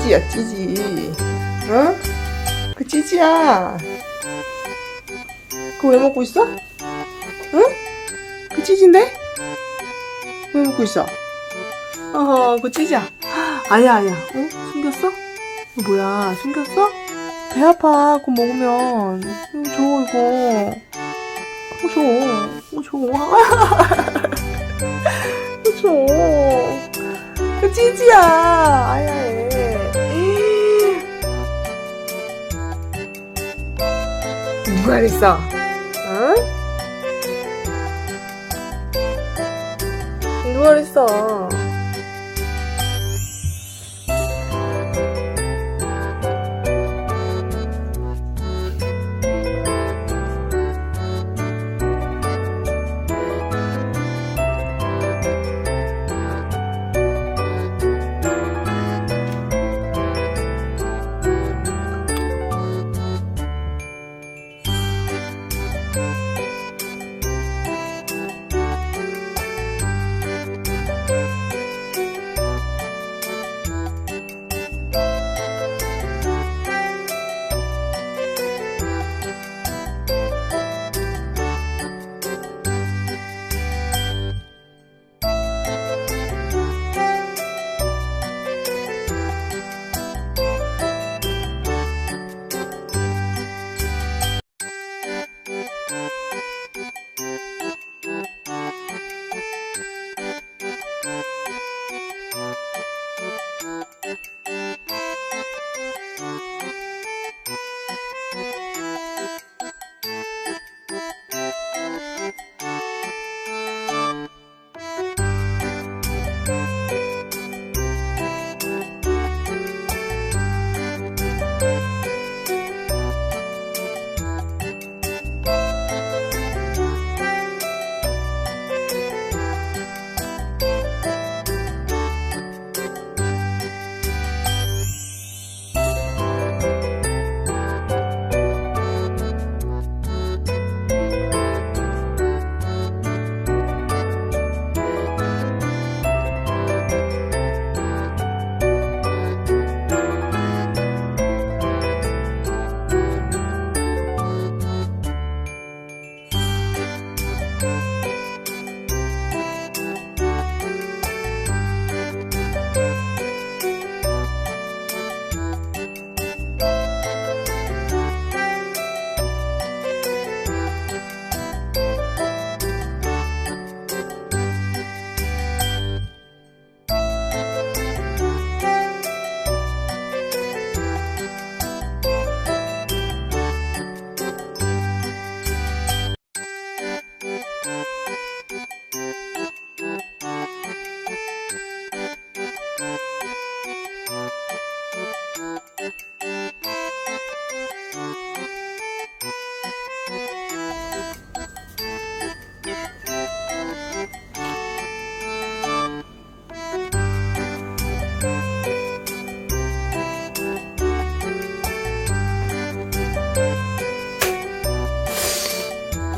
찌지야 찌지 어? 그 찌지야 그거 왜 먹고 있어? 응? 그 찌지인데? 왜 먹고 있어? 어허 그 찌지야 아야 아야 어? 숨겼어? 어, 뭐야 숨겼어? 배 아파 그거 먹으면 이거 줘 이거 어, 줘. 어, 줘. 어, 줘. 그 찌지야. 아야, 해. 그랬어? 응? 누가 그랬어?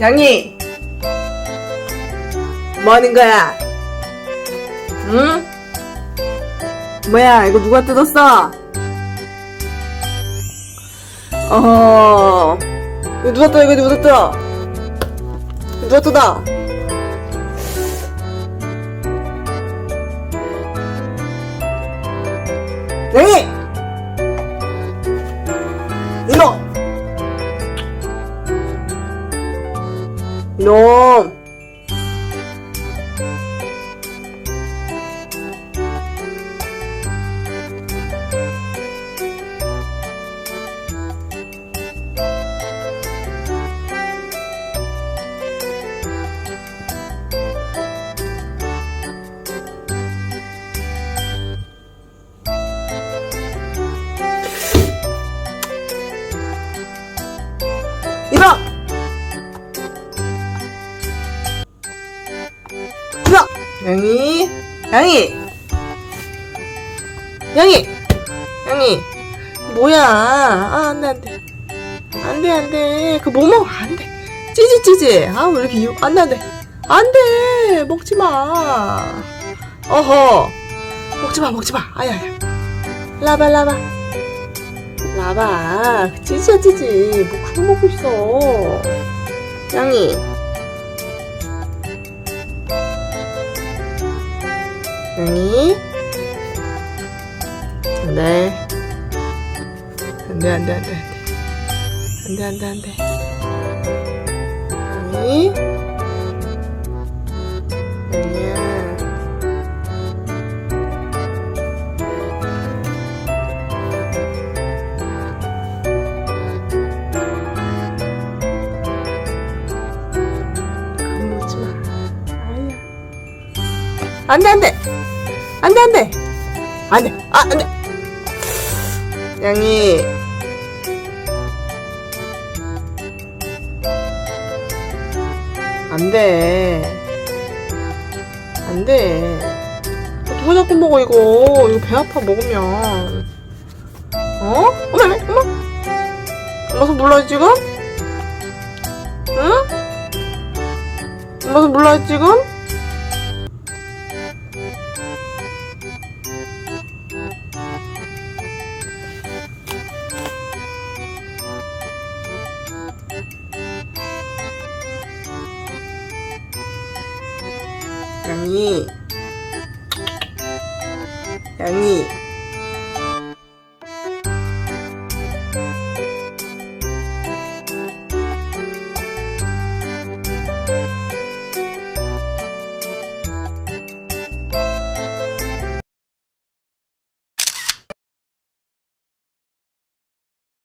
양이 뭐 하는 거야? 응? 뭐야 이거 누가 뜯었어? 어허 이거 누가 뜯어 이거 누가 뜯어 누가 뜯어 양이 양이 양이 양이 양이 뭐야? 아 안돼 안돼. 안돼 안돼. 그 뭐 먹어? 안돼. 찌지 찌지 아 왜 이렇게 이유 안돼 안돼. 안돼! 먹지마. 어허. 먹지마 먹지마. 아야야. 라바 라바 라바 찌지야 찌지 뭐 그거 먹고 있어. 양이 양이 안돼 안돼 안돼 안돼. 안돼 안돼 안돼. 양이. 아야. 안돼 안돼 안돼 안돼. 안돼. 아 안돼. 양이. 안돼. 안돼. 누가 자꾸 먹어 이거. 이거 배 아파 먹으면. 어? 어머 어머 어머. 엄마 손 몰라 지금? 응? 엄마 손 몰라 지금? 양이 양이